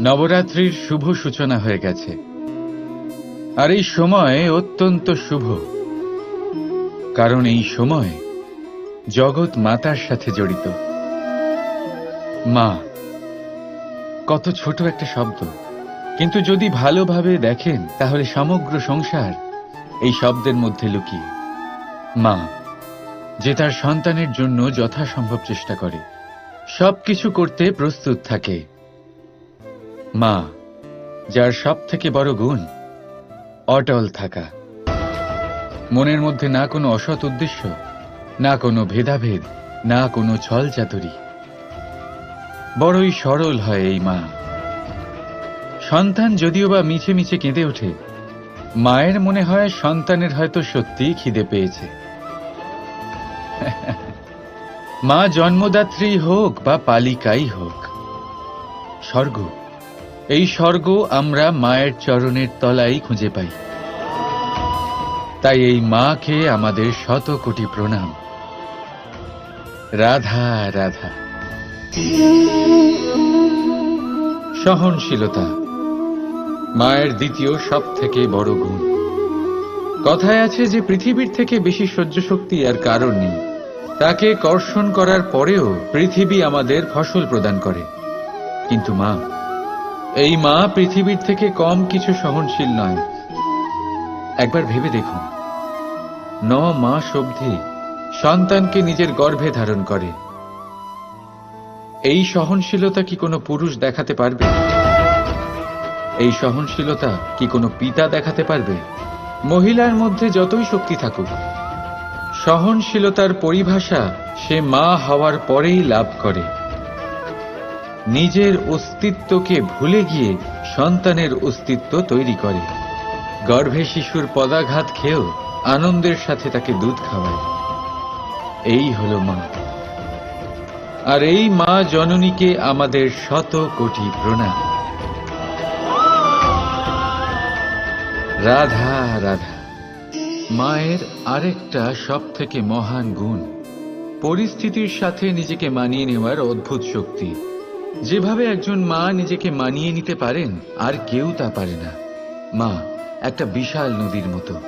নবরাত্রির শুভ সূচনা হয়ে গেছে। আর এই সময় অত্যন্ত শুভ। কারণ এই সময় জগৎ মাতার সাথে জড়িত। মা, কত ছোট একটা শব্দ। কিন্তু যদি ভালোভাবে দেখেন, তাহলে সমগ্র সংসার এই শব্দের মধ্যে লুকিয়ে। মা, যে তার সন্তানের জন্য যথাসম্ভব চেষ্টা করে, সবকিছু করতে প্রস্তুত থাকে। মা, যার সব থেকে বড় গুণ, অটল থাকা। মনের মধ্যে না কোনো অসৎ উদ্দেশ্য, না কোনো ভেদাভেদ, না কোনো ছল চাতুরি। বড়ই সরল হয় এই মা। সন্তান যদিও বা মিছে মিছে কেঁদে ওঠে, মায়ের মনে হয় সন্তানের হয়তো সত্যিই খিদে পেয়েছে। মা জন্মদাত্রী হোক বা পালিকাই হোক, স্বর্গ এই স্বর্গ আমরা মায়ের চরণের তলাই খুঁজে পাই। তাই এই মাকে আমাদের শত কোটি প্রণাম। রাধা রাধা। সহনশীলতা মায়ের দ্বিতীয় সব থেকে বড় গুণ। কথায় আছে যে পৃথিবীর থেকে বেশি সহ্য শক্তি আর কারণ নেই। তাকে কর্ষণ করার পরেও পৃথিবী আমাদের ফসল প্রদান করে। কিন্তু মা এই মা পৃথিবীর থেকে কম কিছু সহনশীল নয়। একবার ভেবে দেখুন। ন মাস অবধি সন্তানকে নিজের গর্ভে ধারণ করে। এই সহনশীলতা কি কোনো পুরুষ দেখাতে পারবে? এই সহনশীলতা কি কোনো পিতা দেখাতে পারবে? মহিলার মধ্যে যতই শক্তি থাকুক, সহনশীলতার পরিভাষা সে মা হওয়ার পরেই লাভ করে। নিজের অস্তিত্বকে ভুলে গিয়ে সন্তানের অস্তিত্ব তৈরি করে। গর্ভে শিশুর পদাঘাত খেয়েও আনন্দের সাথে তাকে দুধ খাওয়ায়। এই হলো মা। আর এই মা জননীকে আমাদের শত কোটি প্রণাম। রাধা রাধা। মায়ের আরেকটা সব থেকে মহান গুণ। পরিস্থিতির সাথে নিজেকে মানিয়ে নেওয়ার অদ্ভুত শক্তি। যেভাবে একজন মা নিজেকে মানিয়ে নিতে পারেন, আর কেউ তা পারে না। মা, একটা বিশাল নদীর মতো,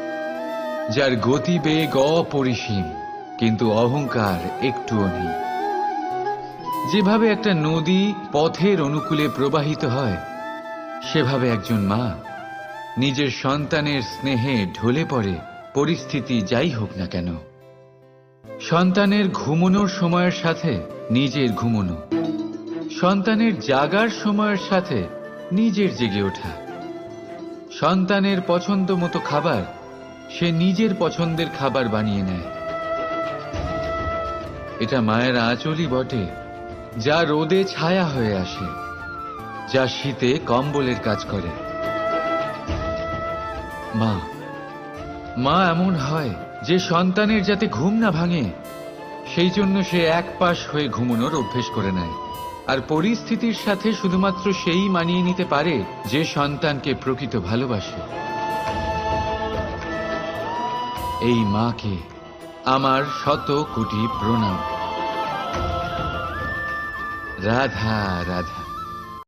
যার গতিবেগ অপরিসীম, কিন্তু অহংকার একটুও নেই। যেভাবে একটা নদী পথের অনুকূলে প্রবাহিত হয়, সেভাবে একজন মা নিজের সন্তানের স্নেহে ঢলে পড়ে, পরিস্থিতি যাই হোক না কেন। সন্তানের ঘুমনোর সময়ের সাথে নিজের ঘুমনো। সন্তানের জাগার সময়ের সাথে নিজের জেগে ওঠা। সন্তানের পছন্দ মতো খাবার সে নিজের পছন্দের খাবার বানিয়ে নেয়। এটা মায়ের আঁচলই বটে, যা রোদে ছায়া হয়ে আসে, যা শীতে কম্বলের কাজ করে। মা মা এমন হয় যে সন্তানের যাতে ঘুম না ভাঙে, সেই জন্য সে এক পাশ হয়ে ঘুমানোর অভ্যেস করে নেয়। আর পরিস্থিতির সাথে শুধুমাত্র সেই মানিয়ে নিতে পারে যে সন্তানকে প্রকৃত ভালোবাসে। এই মাকে আমার শত কোটি প্রণাম। রাধা রাধা।